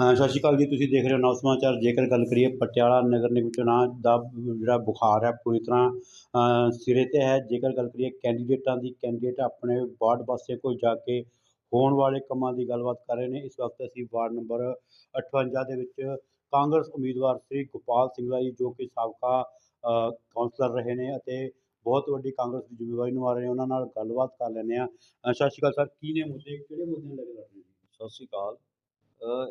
ਸਤਿ ਸ਼੍ਰੀ ਅਕਾਲ ਜੀ ਤੁਸੀਂ ਦੇਖ ਰਹੇ ਹੋ ਨੌ ਸਮਾਚਾਰ। ਜੇਕਰ ਗੱਲ ਕਰੀਏ ਪਟਿਆਲਾ ਨਗਰ ਨਿਗਮ ਚੁਣਾਵ ਦਾ ਜਿਹੜਾ ਬੁਖਾਰ ਹੈ ਪੂਰੀ ਤਰ੍ਹਾਂ ਸਿਰੇ 'ਤੇ ਹੈ। ਜੇਕਰ ਗੱਲ ਕਰੀਏ ਕੈਂਡੀਡੇਟਾਂ ਦੀ ਕੈਂਡੀਡੇਟ ਆਪਣੇ ਵਾਰਡ ਪਾਸੇ ਕੋਲ ਜਾ ਕੇ ਹੋਣ ਵਾਲੇ ਕੰਮਾਂ ਦੀ ਗੱਲਬਾਤ ਕਰ ਰਹੇ ਨੇ। ਇਸ ਵਕਤ ਅਸੀਂ ਵਾਰਡ ਨੰਬਰ 58 ਦੇ ਵਿੱਚ ਕਾਂਗਰਸ ਉਮੀਦਵਾਰ ਸ੍ਰੀ ਗੋਪਾਲ ਸਿੰਘਲਾ ਜੀ ਜੋ ਕਿ ਸਾਬਕਾ ਅ, ਕੌਂਸਲਰ ਰਹੇ ਨੇ ਅਤੇ ਬਹੁਤ ਵੱਡੀ ਕਾਂਗਰਸ ਦੀ ਜ਼ਿੰਮੇਵਾਰੀ ਨਿਭਾ ਰਹੇ ਨੇ। ਉਹਨਾਂ ਨਾਲ ਗੱਲਬਾਤ ਕਰ ਲੈਂਦੇ ਹਾਂ। ਸਤਿ ਸ਼੍ਰੀ ਅਕਾਲ ਸਰ ਕੀ ਨੇ ਮੁੱਦੇ ਕਿਹੜੇ ਮੁੱਦਿਆਂ ਲੈ ਕੇ ਲੜ ਨੇ ਸਤਿ ਸ਼੍ਰੀ ਅਕਾਲ।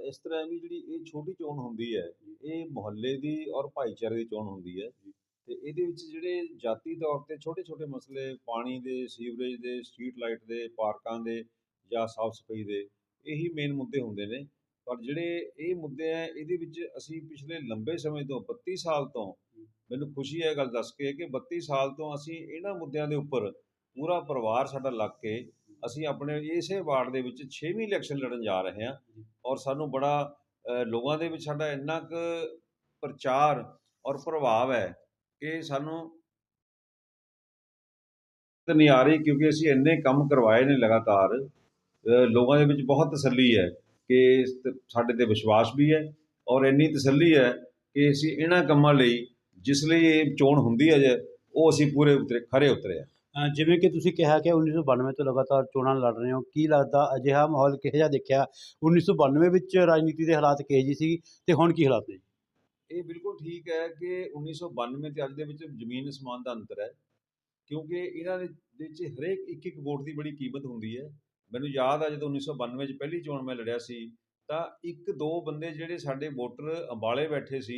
ਇਸ ਤਰ੍ਹਾਂ ਵੀ ਜਿਹੜੀ ਇਹ ਛੋਟੀ ਚੋਣ ਹੁੰਦੀ ਹੈ ਇਹ ਮੁਹੱਲੇ ਦੀ ਔਰ ਭਾਈਚਾਰੇ ਦੀ ਚੋਣ ਹੁੰਦੀ ਹੈ ਤੇ ਇਹਦੇ ਵਿੱਚ ਜਿਹੜੇ ਜਾਤੀ ਤੌਰ ਤੇ ਛੋਟੇ ਛੋਟੇ ਮਸਲੇ ਪਾਣੀ ਦੇ ਸੀਵਰੇਜ ਦੇ ਸਟਰੀਟ ਲਾਈਟ ਦੇ ਪਾਰਕਾਂ ਦੇ ਜਾਂ ਸਾਫ਼ ਸਫ਼ਾਈ ਦੇ ਇਹੀ ਮੇਨ ਮੁੱਦੇ ਹੁੰਦੇ ਨੇ। ਪਰ ਜਿਹੜੇ ਇਹ ਮੁੱਦੇ ਆ ਇਹਦੇ ਵਿੱਚ ਅਸੀਂ ਪਿਛਲੇ ਲੰਬੇ ਸਮੇਂ ਤੋਂ 32 ਸਾਲ ਤੋਂ ਮੈਨੂੰ ਖੁਸ਼ੀ ਹੈ ਗੱਲ ਦੱਸ ਕੇ ਕਿ 32 ਸਾਲ ਤੋਂ ਅਸੀਂ ਇਹਨਾਂ ਮੁੱਦਿਆਂ ਦੇ ਉੱਪਰ ਪੂਰਾ ਪਰਿਵਾਰ ਸਾਡਾ ਲੱਗ ਕੇ ਅਸੀਂ ਆਪਣੇ ਇਸੇ ਵਾਰਡ ਦੇ ਵਿੱਚ 6ਵੀਂ ਇਲੈਕਸ਼ਨ ਲੜਨ ਜਾ ਰਹੇ ਹਾਂ। ਔਰ ਸਾਨੂੰ ਬੜਾ ਲੋਕਾਂ ਦੇ ਵਿੱਚ ਸਾਡਾ ਇੰਨਾ ਕੁ ਪ੍ਰਚਾਰ ਔਰ ਪ੍ਰਭਾਵ ਹੈ ਕਿ ਸਾਨੂੰ ਨਹੀਂ ਆ ਰਹੀ ਕਿਉਂਕਿ ਅਸੀਂ ਇੰਨੇ ਕੰਮ ਕਰਵਾਏ ਨੇ ਲਗਾਤਾਰ ਲੋਕਾਂ ਦੇ ਵਿੱਚ ਬਹੁਤ ਤਸੱਲੀ ਹੈ ਕਿ ਸਾਡੇ ਤੇ ਵਿਸ਼ਵਾਸ ਵੀ ਹੈ ਔਰ ਇੰਨੀ ਤਸੱਲੀ ਹੈ ਕਿ ਅਸੀਂ ਇਹਨਾਂ ਕੰਮਾਂ ਲਈ ਜਿਸ ਲਈ ਇਹ ਚੋਣ ਹੁੰਦੀ ਹੈ ਜੇ, ਉਹ ਅਸੀਂ ਪੂਰੇ ਉਤਰੇ, ਖਰੇ ਉਤਰੇ ਹਾਂ। ਜਿਵੇਂ ਕਿ ਤੁਸੀਂ ਕਿਹਾ ਕਿ 1992 ਤੋਂ ਲਗਾਤਾਰ ਚੋਣਾਂ ਲੜ ਰਹੇ ਹੋ, ਕੀ ਲੱਗਦਾ ਅਜਿਹਾ ਮਾਹੌਲ ਕਿਹੋ ਜਿਹਾ ਦੇਖਿਆ? 1992 ਵਿੱਚ ਰਾਜਨੀਤੀ ਦੇ ਹਾਲਾਤ ਕਿਹੋ ਜਿਹੇ ਸੀ ਤੇ ਹੁਣ ਕੀ ਹਾਲਾਤ ਨੇ ਇਹ ਬਿਲਕੁਲ ਠੀਕ ਹੈ ਕਿ 1992 ਤੇ ਅੱਜ ਦੇ ਵਿੱਚ ਜ਼ਮੀਨ ਅਸਮਾਨ ਦਾ ਅੰਤਰ ਹੈ, ਕਿਉਂਕਿ ਇਹਨਾਂ ਦੇ ਦੇ ਵਿੱਚ ਹਰੇਕ ਇੱਕ ਇੱਕ ਵੋਟ ਦੀ ਬੜੀ ਕੀਮਤ ਹੁੰਦੀ ਹੈ। ਮੈਨੂੰ ਯਾਦ ਆ ਜਦੋਂ 1992 ਚ ਪਹਿਲੀ ਚੋਣ ਮੈਂ ਲੜਿਆ ਸੀ, ਤਾਂ ਇੱਕ ਦੋ ਬੰਦੇ ਜਿਹੜੇ ਸਾਡੇ ਵੋਟਰ ਅੰਬਾਲੇ ਬੈਠੇ ਸੀ,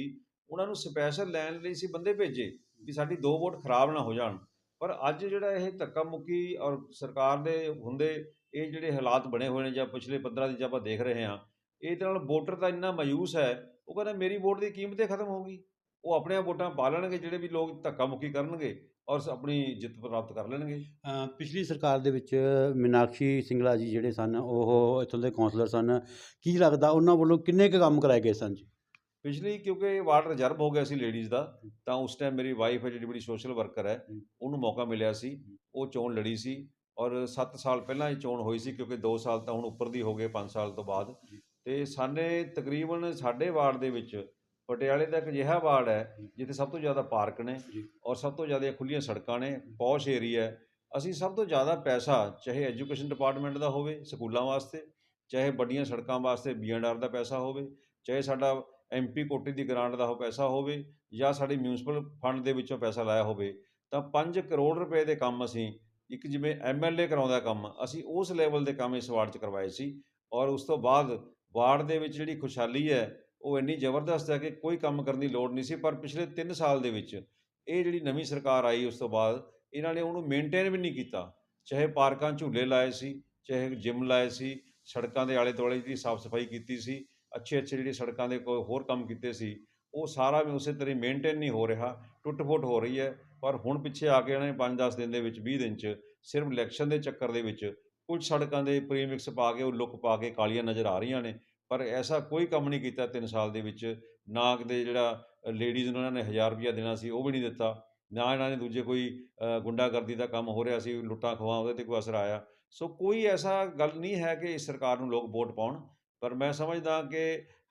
ਉਹਨਾਂ ਨੂੰ ਸਪੈਸ਼ਲ ਲੈਣ ਲਈ ਸੀ ਬੰਦੇ ਭੇਜੇ ਵੀ ਸਾਡੀ ਦੋ ਵੋਟ ਖਰਾਬ ਨਾ ਹੋ ਜਾਣ। ਪਰ ਅੱਜ ਜਿਹੜਾ ਇਹ ਧੱਕਾ ਮੁੱਕੀ ਔਰ ਸਰਕਾਰ ਦੇ ਹੁੰਦੇ ਇਹ ਜਿਹੜੇ ਹਾਲਾਤ ਬਣੇ ਹੋਏ ਨੇ ਜਾਂ ਪਿਛਲੇ 15 ਦਿਨ ਚ ਆਪਾਂ ਦੇਖ ਰਹੇ ਹਾਂ ਇਹਦੇ ਨਾਲ ਵੋਟਰ ਤਾਂ ਇੰਨਾ ਮਾਯੂਸ ਹੈ, ਉਹ ਕਹਿੰਦਾ ਮੇਰੀ ਵੋਟ ਦੀ ਕੀਮਤ ਹੀ ਖਤਮ ਹੋ ਗਈ। ਉਹ ਆਪਣੀਆਂ ਵੋਟਾਂ ਪਾ ਲੈਣਗੇ, ਜਿਹੜੇ ਵੀ ਲੋਕ ਧੱਕਾ ਮੁੱਕੀ ਕਰਨਗੇ ਔਰ ਆਪਣੀ ਜਿੱਤ ਪ੍ਰਾਪਤ ਕਰ ਲੈਣਗੇ। ਪਿਛਲੀ ਸਰਕਾਰ ਦੇ ਵਿੱਚ ਮੀਨਾਕਸ਼ੀ ਸਿੰਗਲਾ ਜੀ ਜਿਹੜੇ ਸਨ, ਉਹ ਇੱਥੋਂ ਦੇ ਕੌਂਸਲਰ ਸਨ। ਕੀ ਲੱਗਦਾ ਉਹਨਾਂ ਵੱਲੋਂ ਕਿੰਨੇ ਕੁ ਕੰਮ ਕਰਾਏ ਗਏ ਸਨ ਜੀ? ਪਿਛਲੀ ਕਿਉਂਕਿ ਵਾਰਡ ਰਿਜ਼ਰਵ ਹੋ ਗਿਆ ਸੀ ਲੇਡੀਜ਼ ਦਾ ਤਾਂ ਉਸ ਟਾਈਮ ਮੇਰੀ ਵਾਈਫ ਹੈ ਜਿਹੜੀ ਬੜੀ ਸੋਸ਼ਲ ਵਰਕਰ ਹੈ। ਉਹਨੂੰ ਮੌਕਾ ਮਿਲਿਆ ਸੀ ਉਹ ਚੋਣ ਲੜੀ ਸੀ ਔਰ 7 ਸਾਲ ਪਹਿਲਾਂ ਇਹ ਚੋਣ ਹੋਈ ਸੀ ਕਿਉਂਕਿ 2 ਸਾਲ ਤਾਂ ਹੁਣ ਉੱਪਰ ਦੀ ਹੋ ਗਏ 5 ਸਾਲ ਤੋਂ ਬਾਅਦ। ਤੇ ਸਾਨੇ ਤਕਰੀਬਨ ਸਾਡੇ ਵਾਰਡ ਦੇ ਵਿੱਚ ਪਟਿਆਲੇ ਦਾ ਇੱਕ ਅਜਿਹਾ ਵਾਰਡ ਹੈ ਜਿੱਥੇ ਸਭ ਤੋਂ ਜ਼ਿਆਦਾ ਪਾਰਕ ਨੇ। ਔਰ ਸਭ ਤੋਂ ਜ਼ਿਆਦਾ ਖੁੱਲੀਆਂ ਸੜਕਾਂ ਨੇ ਪੌਸ਼ ਏਰੀਆ ਹੈ ਅਸੀਂ ਸਭ ਤੋਂ ਜ਼ਿਆਦਾ ਪੈਸਾ ਚਾਹੇ ਐਜੂਕੇਸ਼ਨ ਡਿਪਾਰਟਮੈਂਟ ਦਾ ਹੋਵੇ ਸਕੂਲਾਂ ਵਾਸਤੇ ਚਾਹੇ ਵੱਡੀਆਂ ਸੜਕਾਂ ਵਾਸਤੇ ਬੀਐਨਆਰ ਦਾ ਪੈਸਾ ਹੋਵੇ ਚਾਹੇ ਸਾਡਾ ਐਮਪੀ ਕੋਟੀ ਦੀ ਗ੍ਰਾਂਟ ਦਾ ਉਹ ਪੈਸਾ ਹੋਵੇ ਜਾਂ ਸਾਡੇ ਮਿਊਨਿਸਪਲ ਫੰਡ ਦੇ ਵਿੱਚੋਂ ਪੈਸਾ ਲਾਇਆ ਹੋਵੇ, ਤਾਂ 5 ਕਰੋੜ ਰੁਪਏ ਦੇ ਕੰਮ ਅਸੀਂ, ਇੱਕ ਜਿਵੇਂ ਐਮਐਲਏ ਕਰਾਉਂਦਾ ਕੰਮ, ਅਸੀਂ ਉਸ ਲੈਵਲ ਦੇ ਕੰਮ ਇਸ ਵਾਰਡ 'ਚ ਕਰਵਾਏ ਸੀ ਔਰ ਉਸ ਤੋਂ ਬਾਅਦ ਵਾਰਡ ਦੇ ਵਿੱਚ ਜਿਹੜੀ ਖੁਸ਼ਹਾਲੀ ਹੈ, ਉਹ ਇੰਨੀ ਜ਼ਬਰਦਸਤ ਹੈ ਕਿ ਕੋਈ ਕੰਮ ਕਰਨ ਦੀ ਲੋੜ ਨਹੀਂ ਸੀ, ਪਰ ਪਿਛਲੇ 3 ਸਾਲ ਦੇ ਵਿੱਚ ਇਹ ਜਿਹੜੀ ਨਵੀਂ ਸਰਕਾਰ ਆਈ ਉਸ ਤੋਂ ਬਾਅਦ ਇਹਨਾਂ ਨੇ ਉਹਨੂੰ ਮੇਨਟੇਨ ਵੀ ਨਹੀਂ ਕੀਤਾ, ਚਾਹੇ ਪਾਰਕਾਂ ਝੂਲੇ ਲਾਏ ਸੀ, ਚਾਹੇ ਜਿਮ ਲਾਏ ਸੀ, ਸੜਕਾਂ ਦੇ ਆਲੇ ਦੁਆਲੇ ਦੀ ਸਾਫ਼ ਸਫ਼ਾਈ ਕੀਤੀ ਸੀ ਅੱਛੇ ਅੱਛੇ ਜਿਹੜੇ ਸੜਕਾਂ ਦੇ ਕੋਈ ਹੋਰ ਕੰਮ ਕੀਤੇ ਸੀ, ਉਹ ਸਾਰਾ ਵੀ ਉਸੇ ਤਰ੍ਹਾਂ ਮੇਨਟੇਨ ਨਹੀਂ ਹੋ ਰਿਹਾ ਟੁੱਟ ਫੁੱਟ ਹੋ ਰਹੀ ਹੈ, ਪਰ ਹੁਣ ਪਿੱਛੇ ਆ ਕੇ ਇਹਨਾਂ ਨੇ 5-10 ਦਿਨ ਦੇ ਵਿੱਚ 20 ਦਿਨ 'ਚ ਸਿਰਫ ਇਲੈਕਸ਼ਨ ਦੇ ਚੱਕਰ ਦੇ ਵਿੱਚ ਕੁਝ ਸੜਕਾਂ ਦੇ ਪ੍ਰੀਮਿਕਸ ਪਾ ਕੇ, ਉਹ ਲੁੱਕ ਪਾ ਕੇ ਕਾਲੀਆਂ ਨਜ਼ਰ ਆ ਰਹੀਆਂ ਨੇ, ਪਰ ਐਸਾ ਕੋਈ ਕੰਮ ਨਹੀਂ ਕੀਤਾ 3 ਸਾਲ ਦੇ ਵਿੱਚ, ਨਾ ਦੇ ਜਿਹੜਾ ਲੇਡੀਜ਼ ਨੂੰ ਇਹਨਾਂ ਨੇ 1000 ਰੁਪਇਆ ਦੇਣਾ ਸੀ, ਉਹ ਵੀ ਨਹੀਂ ਦਿੱਤਾ, ਨਾ ਇਹਨਾਂ ਨੇ ਦੂਜੇ ਕੋਈ ਗੁੰਡਾਗਰਦੀ ਦਾ ਕੰਮ ਹੋ ਰਿਹਾ ਸੀ ਲੁੱਟਾਂ ਖਵਾ ਉਹਦੇ ਤੇ ਕੋਈ ਅਸਰ ਆਇਆ, ਸੋ ਕੋਈ ਐਸਾ ਗੱਲ ਨਹੀਂ ਹੈ ਕਿ ਇਸ ਸਰਕਾਰ ਨੂੰ ਲੋਕ ਵੋਟ ਪਾਉਣ ਪਰ ਮੈਂ ਸਮਝਦਾ ਕਿ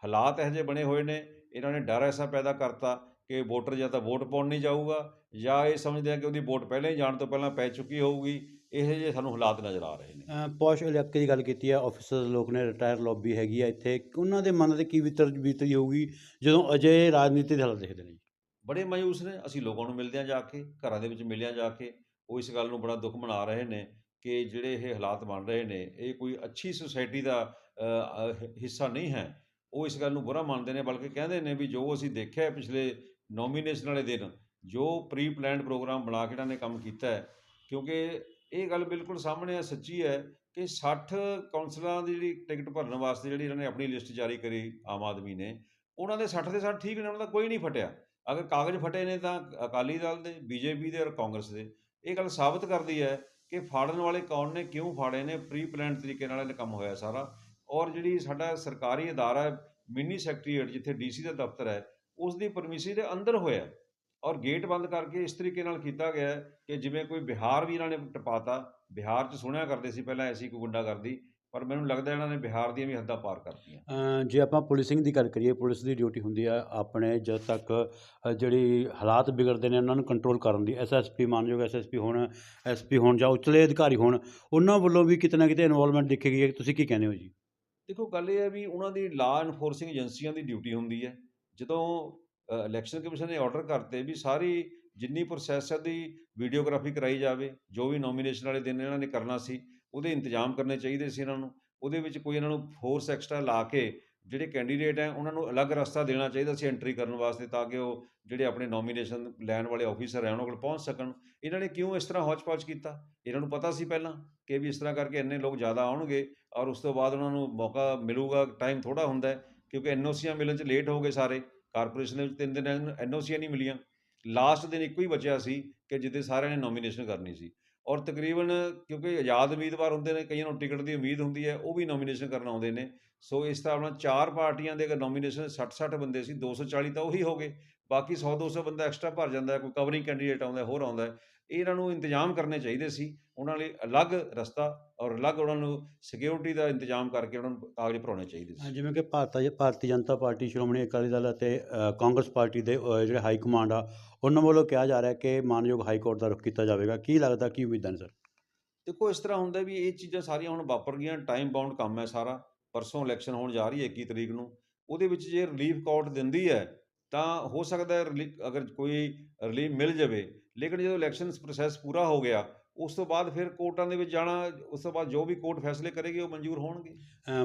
ਹਾਲਾਤ ਇਹੋ ਜਿਹੇ ਬਣੇ ਹੋਏ ਨੇ ਇਹਨਾਂ ਨੇ ਡਰ ਐਸਾ ਪੈਦਾ ਕਰਤਾ ਕਿ ਵੋਟਰ ਜਾਂ ਤਾਂ ਵੋਟ ਪਾਉਣ ਨਹੀਂ ਜਾਊਗਾ ਜਾਂ ਇਹ ਸਮਝਦੇ ਆ ਕਿ ਉਹਦੀ ਵੋਟ ਪਹਿਲਾਂ ਹੀ ਜਾਣ ਤੋਂ ਪਹਿਲਾਂ ਪੈ ਚੁੱਕੀ ਹੋਊਗੀ ਇਹੋ ਜਿਹੇ ਸਾਨੂੰ ਹਾਲਾਤ ਨਜ਼ਰ ਆ ਰਹੇ ਨੇ। ਪੌਸ਼ ਇਲਾਕੇ ਦੀ ਗੱਲ ਕੀਤੀ ਹੈ ਆਫਿਸਰ ਲੋਕ ਨੇ ਰਿਟਾਇਰ ਲੌਬੀ ਹੈਗੀ ਆ ਇੱਥੇ ਉਹਨਾਂ ਦੇ ਮਨ ਤੇ ਕੀ ਵਿਤਰ ਬੀਤਦੀ ਹੋਊਗੀ ਜਦੋਂ ਅਜੇ ਰਾਜਨੀਤੀ ਦੇ ਹਾਲਾਤ ਦੇਖਦੇ ਨੇ ਜੀ? ਬੜੇ ਮਾਯੂਸ ਨੇ ਅਸੀਂ ਲੋਕਾਂ ਨੂੰ ਮਿਲਦੇ ਹਾਂ ਜਾ ਕੇ ਘਰਾਂ ਦੇ ਵਿੱਚ ਮਿਲਿਆ ਜਾ ਕੇ ਉਹ ਇਸ ਗੱਲ ਨੂੰ ਬੜਾ ਦੁੱਖ ਮਨਾ ਰਹੇ ਨੇ ਕਿ ਜਿਹੜੇ ਇਹ ਹਾਲਾਤ ਬਣ ਰਹੇ ਨੇ, ਇਹ ਕੋਈ ਅੱਛੀ ਸੁਸਾਇਟੀ ਦਾ ਹਿੱਸਾ ਨਹੀਂ ਹੈ। ਉਹ ਇਸ ਗੱਲ ਨੂੰ ਬੁਰਾ ਮੰਨਦੇ ਨੇ, ਬਲਕਿ ਕਹਿੰਦੇ ਨੇ ਵੀ ਜੋ ਅਸੀਂ ਦੇਖਿਆ ਪਿਛਲੇ ਨੋਮੀਨੇਸ਼ਨ ਵਾਲੇ ਦਿਨ, ਜੋ ਪ੍ਰੀ ਪਲਾਨਡ ਪ੍ਰੋਗਰਾਮ ਬਣਾ ਕੇ ਇਹਨਾਂ ਨੇ ਕੰਮ ਕੀਤਾ ਹੈ, ਕਿਉਂਕਿ ਇਹ ਗੱਲ ਬਿਲਕੁਲ ਸਾਹਮਣੇ ਆ, ਸੱਚੀ ਹੈ ਕਿ 60 ਕਾਉਂਸਲਰਾਂ ਦੀ ਜਿਹੜੀ ਟਿਕਟ ਭਰਨ ਵਾਸਤੇ ਜਿਹੜੀ ਇਹਨਾਂ ਨੇ ਆਪਣੀ ਲਿਸਟ ਜਾਰੀ ਕਰੀ ਆਮ ਆਦਮੀ ਨੇ, ਉਹਨਾਂ ਦੇ 60 ਦੇ 60 ਠੀਕ ਨੇ, ਉਹਨਾਂ ਦਾ ਕੋਈ ਨਹੀਂ ਫਟਿਆ। ਅਗਰ ਕਾਗਜ਼ ਫਟੇ ਨੇ ਤਾਂ ਅਕਾਲੀ ਦਲ ਦੇ, ਬੀਜੇਪੀ ਦੇ ਔਰ ਕਾਂਗਰਸ ਦੇ। ਇਹ ਗੱਲ ਸਾਬਤ ਕਰਦੀ ਹੈ ਕਿ ਫਾੜਨ ਵਾਲੇ ਕੌਣ ਨੇ, ਕਿਉਂ ਫਾੜੇ ਨੇ ਪ੍ਰੀ ਪਲਾਨ ਤਰੀਕੇ ਨਾਲ ਇਹ ਕੰਮ ਹੋਇਆ ਸਾਰਾ। ਔਰ ਜਿਹੜੀ ਸਾਡਾ ਸਰਕਾਰੀ ਅਦਾਰਾ ਹੈ, ਮਿੰਨੀ ਸੈਕਟਰੀਏਟ ਜਿੱਥੇ ਡੀਸੀ ਦਾ ਦਫ਼ਤਰ ਹੈ ਉਸ ਦੀ ਪਰਮਿਸੀ ਦੇ ਅੰਦਰ ਹੋਇਆ। ਔਰ ਗੇਟ ਬੰਦ ਕਰਕੇ ਇਸ ਤਰੀਕੇ ਨਾਲ ਕੀਤਾ ਗਿਆ ਕਿ ਜਿਵੇਂ ਕੋਈ ਬਿਹਾਰ ਵੀ ਇਹਨਾਂ ਨੇ ਟਪਾਤਾ, ਬਿਹਾਰ 'ਚ ਸੁਣਿਆ ਕਰਦੇ ਸੀ ਪਹਿਲਾਂ ਐਸੀ ਕੋਈ ਗੁੰਡਾਗਰਦੀ ਪਰ ਮੈਨੂੰ ਲੱਗਦਾ ਇਹਨਾਂ ਨੇ ਬਿਹਾਰ ਦੀਆਂ ਵੀ ਹੱਦਾਂ ਪਾਰ ਕਰਤੀਆਂ। ਜੇ ਆਪਾਂ ਪੁਲਿਸਿੰਗ ਦੀ ਗੱਲ ਕਰੀਏ ਪੁਲਿਸ ਦੀ ਡਿਊਟੀ ਹੁੰਦੀ ਹੈ ਆਪਣੇ ਜਦ ਤੱਕ ਜਿਹੜੀ ਹਾਲਾਤ ਵਿਗੜਦੇ ਨੇ ਉਹਨਾਂ ਨੂੰ ਕੰਟਰੋਲ ਕਰਨ ਦੀ। ਐਸਐਸਪੀ ਮਾਨਯੋਗ ਐਸਐਸਪੀ ਹੋਣ ਐਸਪੀ ਹੋਣ ਜਾਂ ਉਚਲੇ ਅਧਿਕਾਰੀ ਹੋਣ ਉਹਨਾਂ ਵੱਲੋਂ ਵੀ ਕਿਤੇ ਨਾ ਕਿਤੇ ਇਨਵੋਲਵਮੈਂਟ ਦੇਖੀ ਗਈ ਹੈ। ਤੁਸੀਂ ਕੀ ਕਹਿੰਦੇ ਹੋ ਜੀ? ਦੇਖੋ ਗੱਲ ਇਹ ਹੈ ਵੀ ਉਹਨਾਂ ਦੀ ਲਾ ਇਨਫੋਰਸਿੰਗ ਏਜੰਸੀਆਂ ਦੀ ਡਿਊਟੀ ਹੁੰਦੀ ਹੈ। ਜਦੋਂ ਇਲੈਕਸ਼ਨ ਕਮਿਸ਼ਨ ਨੇ ਆਰਡਰ ਕਰਤੇ ਵੀ ਸਾਰੀ ਜਿੰਨੀ ਪ੍ਰੋਸੈਸ ਹੈ ਦੀ ਵੀਡੀਓਗ੍ਰਾਫੀ ਕਰਾਈ ਜਾਵੇ ਜੋ ਵੀ ਨੋਮੀਨੇਸ਼ਨ ਵਾਲੇ ਦਿਨ ਇਹਨਾਂ ਨੇ ਕਰਨਾ ਸੀ ਉਹਦੇ ਇੰਤਜ਼ਾਮ ਕਰਨੇ ਚਾਹੀਦੇ ਸੀ ਇਹਨਾਂ ਨੂੰ, ਉਹਦੇ ਵਿੱਚ ਕੋਈ ਇਹਨਾਂ ਨੂੰ ਫੋਰਸ ਐਕਸਟਰਾ ਲਾ ਕੇ ਜਿਹੜੇ ਕੈਂਡੀਡੇਟ ਹੈ ਉਹਨਾਂ ਨੂੰ ਅਲੱਗ ਰਸਤਾ ਦੇਣਾ ਚਾਹੀਦਾ ਸੀ ਐਂਟਰੀ ਕਰਨ ਵਾਸਤੇ ਤਾਂ ਕਿ ਉਹ ਜਿਹੜੇ ਆਪਣੇ ਨੋਮੀਨੇਸ਼ਨ ਲੈਣ ਵਾਲੇ ਆਫੀਸਰ ਹੈ ਉਹਨਾਂ ਕੋਲ ਪਹੁੰਚ ਸਕਣ। ਇਹਨਾਂ ਨੇ ਕਿਉਂ ਇਸ ਤਰ੍ਹਾਂ ਹੌਚ-ਪੌਚ ਕੀਤਾ? ਇਹਨਾਂ ਨੂੰ ਪਤਾ ਸੀ ਪਹਿਲਾਂ ਕਿ ਵੀ ਇਸ ਤਰ੍ਹਾਂ ਕਰਕੇ ਇੰਨੇ ਲੋਕ ਜ਼ਿਆਦਾ ਆਉਣਗੇ ਔਰ ਉਸ ਤੋਂ ਬਾਅਦ ਉਹਨਾਂ ਨੂੰ ਮੌਕਾ ਮਿਲੂਗਾ ਟਾਈਮ ਥੋੜਾ ਹੁੰਦਾ ਹੈ ਕਿਉਂਕਿ ਐਨਓਸੀਆਂ ਮਿਲਣ 'ਚ ਲੇਟ ਹੋ ਗਏ ਸਾਰੇ ਕਾਰਪੋਰੇਸ਼ਨ ਦੇ ਵਿੱਚ ਤਿੰਨ ਦਿਨ ਐਨਓਸੀਆਂ ਨਹੀਂ ਮਿਲੀਆਂ। ਲਾਸਟ ਦਿਨ ਇੱਕੋ ਹੀ ਬਚਿਆ ਸੀ ਕਿ ਜਿੱਦੇ ਸਾਰਿਆਂ ਨੇ ਨੋਮੀਨੇਸ਼ਨ ਕਰਨੀ ਸੀ। ਔਰ ਤਕਰੀਬਨ ਕਿਉਂਕਿ ਆਜ਼ਾਦ ਉਮੀਦਵਾਰ ਹੁੰਦੇ ਨੇ, ਕਈਆਂ ਨੂੰ ਟਿਕਟ ਦੀ ਉਮੀਦ ਹੁੰਦੀ ਹੈ, ਉਹ ਵੀ ਨੋਮੀਨੇਸ਼ਨ ਕਰਨ ਆਉਂਦੇ ਨੇ। ਸੋ ਇਸ ਤਰ੍ਹਾਂ ਨਾਲ ਚਾਰ ਪਾਰਟੀਆਂ ਦੇ ਅਗਰ ਨੋਮੀਨੇਸ਼ਨ 60-60 ਬੰਦੇ ਸੀ 240 ਤਾਂ ਉਹੀ ਹੋ ਗਏ। ਬਾਕੀ 100-200 ਬੰਦਾ ਐਕਸਟਰਾ ਭਰ ਜਾਂਦਾ ਕੋਈ ਕਵਰਿੰਗ ਕੈਂਡੀਡੇਟ ਆਉਂਦਾ ਹੋਰ ਆਉਂਦਾ ਇਹਨਾਂ ਨੂੰ ਇੰਤਜ਼ਾਮ ਕਰਨੇ ਚਾਹੀਦੇ ਸੀ। ਉਹਨਾਂ ਲਈ ਅਲੱਗ ਰਸਤਾ ਔਰ ਅਲੱਗ ਉਹਨਾਂ ਨੂੰ ਸਿਕਿਉਰਿਟੀ ਦਾ ਇੰਤਜ਼ਾਮ ਕਰਕੇ ਉਹਨਾਂ ਨੂੰ ਕਾਗਜ਼ ਭਰਾਉਣੇ ਚਾਹੀਦੇ ਸੀ। ਜਿਵੇਂ ਕਿ ਭਾਰਤੀ ਭਾਰਤੀ ਜਨਤਾ ਪਾਰਟੀ ਸ਼੍ਰੋਮਣੀ ਅਕਾਲੀ ਦਲ ਅਤੇ ਕਾਂਗਰਸ ਪਾਰਟੀ ਦੇ ਜਿਹੜੇ ਹਾਈ ਕਮਾਂਡ ਆ ਉਹਨਾਂ ਵੱਲੋਂ ਕਿਹਾ ਜਾ ਰਿਹਾ ਕਿ ਮਾਨਯੋਗ ਹਾਈ ਕੋਰਟ ਦਾ ਰੁਖ ਕੀਤਾ ਜਾਵੇਗਾ। ਕੀ ਲੱਗਦਾ ਕੀ ਉਮੀਦਾਂ ਨੇ ਸਰ? ਦੇਖੋ ਇਸ ਤਰ੍ਹਾਂ ਹੁੰਦਾ ਵੀ ਇਹ ਚੀਜ਼ਾਂ ਸਾਰੀਆਂ ਹੁਣ ਵਾਪਰ ਗਈਆਂ ਟਾਈਮ ਬਾਉਂਡ ਕੰਮ ਹੈ ਸਾਰਾ। ਪਰਸੋਂ ਇਲੈਕਸ਼ਨ ਹੋਣ ਜਾ ਰਹੀ ਹੈ 21 ਤਰੀਕ ਨੂੰ। ਉਹਦੇ ਵਿੱਚ ਜੇ ਰਿਲੀਫ ਕੋਰਟ ਦਿੰਦੀ ਹੈ ਤਾਂ ਹੋ ਸਕਦਾ ਹੈ ਅਗਰ ਕੋਈ ਰਿਲੀਫ ਮਿਲ ਜਾਵੇ। ਲੇਕਿਨ ਜਦੋਂ ਇਲੈਕਸ਼ਨ ਪ੍ਰੋਸੈਸ ਪੂਰਾ ਹੋ ਗਿਆ ਉਸ ਤੋਂ ਬਾਅਦ ਫਿਰ ਕੋਰਟਾਂ ਦੇ ਵਿੱਚ ਜਾਣਾ ਉਸ ਤੋਂ ਬਾਅਦ ਜੋ ਵੀ ਕੋਰਟ ਫੈਸਲੇ ਕਰੇਗੀ ਉਹ ਮਨਜ਼ੂਰ ਹੋਣਗੇ?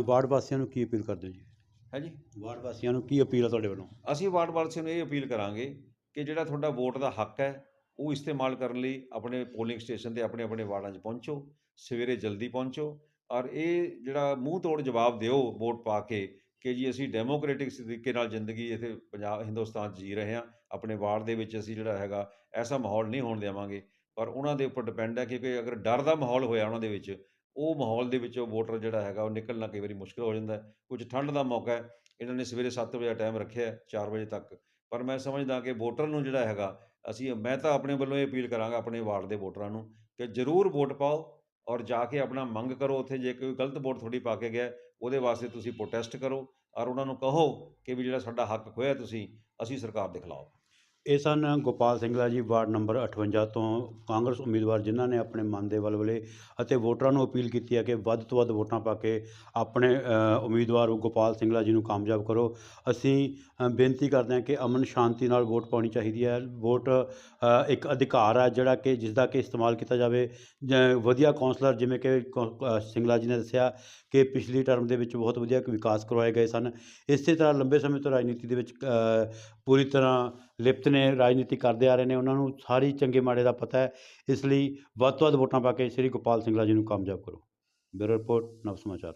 ਵਾਰਡ ਵਾਸੀਆਂ ਨੂੰ ਕੀ ਅਪੀਲ ਕਰਦੇ ਹੋ ਜੀ? ਹੈ ਜੀ ਵਾਰਡ ਵਾਸੀਆਂ ਨੂੰ ਕੀ ਅਪੀਲ ਹੈ ਤੁਹਾਡੇ ਵੱਲੋਂ? ਅਸੀਂ ਵਾਰਡ ਵਾਸੀਆਂ ਨੂੰ ਇਹ ਅਪੀਲ ਕਰਾਂਗੇ ਕਿ ਜਿਹੜਾ ਤੁਹਾਡਾ ਵੋਟ ਦਾ ਹੱਕ ਹੈ ਉਹ ਇਸਤੇਮਾਲ ਕਰਨ ਲਈ ਆਪਣੇ ਪੋਲਿੰਗ ਸਟੇਸ਼ਨ ਤੇ ਆਪਣੇ ਆਪਣੇ ਵਾਰਡਾਂ 'ਚ ਪਹੁੰਚੋ ਸਵੇਰੇ ਜਲਦੀ ਪਹੁੰਚੋ ਔਰ ਇਹ ਜਿਹੜਾ ਮੂੰਹ ਤੋੜ ਜਵਾਬ ਦਿਓ ਵੋਟ ਪਾ ਕੇ ਕਿ ਜੀ ਅਸੀਂ ਡੈਮੋਕ੍ਰੈਟਿਕ ਤਰੀਕੇ ਨਾਲ ਜ਼ਿੰਦਗੀ ਇੱਥੇ ਪੰਜਾਬ ਹਿੰਦੁਸਤਾਨ 'ਚ ਜੀ ਰਹੇ ਹਾਂ ਆਪਣੇ ਵਾਰਡ ਦੇ ਵਿੱਚ ਅਸੀਂ ਜਿਹੜਾ ਹੈਗਾ ਐਸਾ ਮਾਹੌਲ ਨਹੀਂ ਹੋਣ ਦੇਵਾਂਗੇ। ਪਰ ਉਹਨਾਂ ਦੇ ਉੱਪਰ ਡਿਪੈਂਡ ਹੈ ਕਿਉਂਕਿ ਅਗਰ ਡਰ ਦਾ ਮਾਹੌਲ ਹੋਇਆ ਉਹਨਾਂ ਦੇ ਵਿੱਚ, ਉਹ ਮਾਹੌਲ ਦੇ ਵਿੱਚੋਂ ਵੋਟਰ ਜਿਹੜਾ ਹੈਗਾ ਉਹ ਨਿਕਲਣਾ ਕਈ ਵਾਰੀ ਮੁਸ਼ਕਲ ਹੋ ਜਾਂਦਾ ਕੁਝ ਠੰਡ ਦਾ ਮੌਕਾ ਹੈ, ਇਹਨਾਂ ਨੇ ਸਵੇਰੇ 7 ਵਜੇ ਟਾਈਮ ਰੱਖਿਆ ਹੈ 4 ਵਜੇ ਤੱਕ। ਪਰ ਮੈਂ ਸਮਝਦਾ ਕਿ ਵੋਟਰ ਨੂੰ ਜਿਹੜਾ ਹੈਗਾ, ਅਸੀਂ ਮੈਂ ਤਾਂ ਆਪਣੇ ਵੱਲੋਂ ਇਹ ਅਪੀਲ ਕਰਾਂਗਾ ਆਪਣੇ ਵਾਰਡ ਦੇ ਵੋਟਰਾਂ ਨੂੰ ਕਿ ਜ਼ਰੂਰ ਵੋਟ ਪਾਓ ਔਰ ਜਾ ਕੇ ਆਪਣਾ ਮੰਗ ਕਰੋ ਉੱਥੇ, ਜੇ ਕੋਈ ਗਲਤ ਵੋਟ ਤੁਹਾਡੀ ਪਾ ਕੇ ਗਿਆ, ਉਹਦੇ ਵਾਸਤੇ ਤੁਸੀਂ ਪ੍ਰੋਟੈਸਟ ਕਰੋ ਔਰ ਉਹਨਾਂ ਨੂੰ ਕਹੋ ਕਿ ਵੀ ਜਿਹੜਾ ਸਾਡਾ ਹੱਕ ਖੋਇਆ ਤੁਸੀਂ, ਅਸੀਂ ਸਰਕਾਰ ਦੇ ਖਿਲਾਫ। ਇਹ ਸਨ ਗੋਪਾਲ ਸਿੰਘਲਾ ਜੀ ਵਾਰਡ ਨੰਬਰ 58 ਤੋਂ ਕਾਂਗਰਸ ਉਮੀਦਵਾਰ ਜਿਨ੍ਹਾਂ ਨੇ ਆਪਣੇ ਮਨ ਦੇ ਵਲਵਲੇ ਅਤੇ ਵੋਟਰਾਂ ਨੂੰ ਅਪੀਲ ਕੀਤੀ ਹੈ ਕਿ ਵੱਧ ਤੋਂ ਵੱਧ ਵੋਟਾਂ ਪਾ ਕੇ ਆਪਣੇ ਉਮੀਦਵਾਰ ਗੋਪਾਲ ਸਿੰਘਲਾ ਜੀ ਨੂੰ ਕਾਮਯਾਬ ਕਰੋ। ਅਸੀਂ ਬੇਨਤੀ ਕਰਦੇ ਹਾਂ ਕਿ ਅਮਨ ਸ਼ਾਂਤੀ ਨਾਲ ਵੋਟ ਪਾਉਣੀ ਚਾਹੀਦੀ ਹੈ। ਵੋਟ ਇੱਕ ਅਧਿਕਾਰ ਹੈ ਜਿਹੜਾ ਕਿ ਜਿਸ ਦਾ ਕਿ ਇਸਤੇਮਾਲ ਕੀਤਾ ਜਾਵੇ। ਜ- ਵਧੀਆ ਕੌਂਸਲਰ ਜਿਵੇਂ ਕਿ ਕੌ- ਅ, ਸਿੰਘਲਾ ਜੀ ਨੇ ਦੱਸਿਆ ਕਿ ਪਿਛਲੀ ਟਰਮ ਦੇ ਵਿੱਚ ਬਹੁਤ ਵਧੀਆ ਵਿਕਾਸ ਕਰਵਾਏ ਗਏ ਸਨ। ਇਸੇ ਤਰ੍ਹਾਂ ਲੰਬੇ ਸਮੇਂ ਤੋਂ ਰਾਜਨੀਤੀ ਦੇ ਵਿੱਚ ਪੂਰੀ ਤਰ੍ਹਾਂ ਲਿਪਤ ਨੇ ਰਾਜਨੀਤੀ ਕਰਦੇ ਆ ਰਹੇ ਨੇ, ਉਹਨਾਂ ਨੂੰ ਸਾਰੀ ਚੰਗੇ ਮਾੜੇ ਦਾ ਪਤਾ ਹੈ। ਇਸ ਲਈ ਵੱਧ ਤੋਂ ਵੱਧ ਵੋਟਾਂ ਪਾ ਕੇ ਸ੍ਰੀ ਗੋਪਾਲ ਸਿੰਘਲਾ ਜੀ ਨੂੰ ਕਾਮਯਾਬ ਕਰੋ। ਬਿਊਰੋ ਰਿਪੋਰਟ, ਨਵ ਸਮਾਚਾਰ।